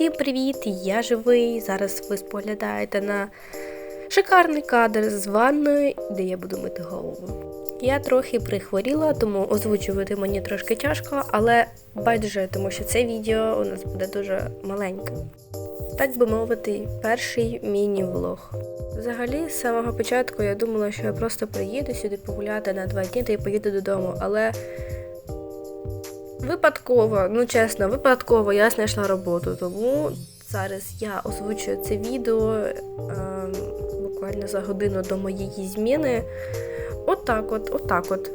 Всім привіт! Я живий. Зараз ви споглядаєте на шикарний кадр з ванною, де я буду мити голову. Я трохи прихворіла, тому озвучувати мені трошки тяжко, але байдуже, тому що це відео у нас буде дуже маленьке. Так би мовити, перший міні-влог. Взагалі, з самого початку я думала, що я просто приїду сюди погуляти на два дні та й поїду додому, але Випадково, ну чесно, випадково я знайшла роботу, тому зараз я озвучую це відео ем, буквально за годину до моєї зміни. Отак от, отак от.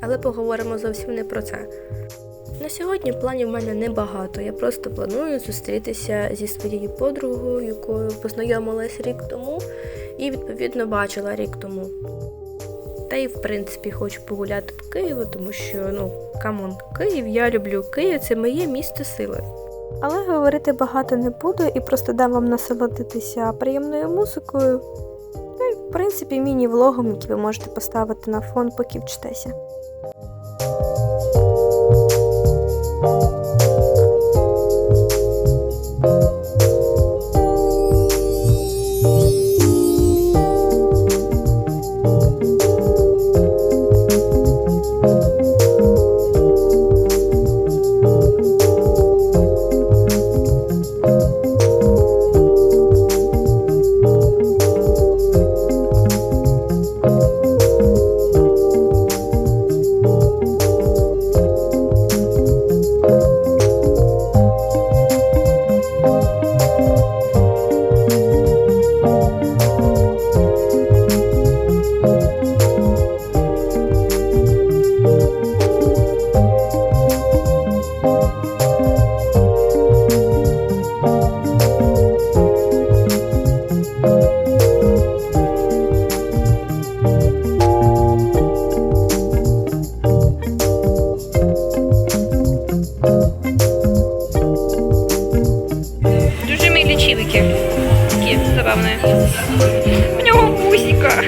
Але поговоримо зовсім не про це. На сьогодні планів в мене небагато. Я просто планую зустрітися зі своєю подругою, якою познайомилась рік тому, і відповідно бачила рік тому. Та й в принципі хочу погуляти по Києву, тому що ну камон, Київ, я люблю Київ, це моє місто сили. Але говорити багато не буду і просто дам вам насолодитися приємною музикою. Ну і в принципі міні-влогом, який ви можете поставити на фон, поки вчитеся. главное. У нього бусіка.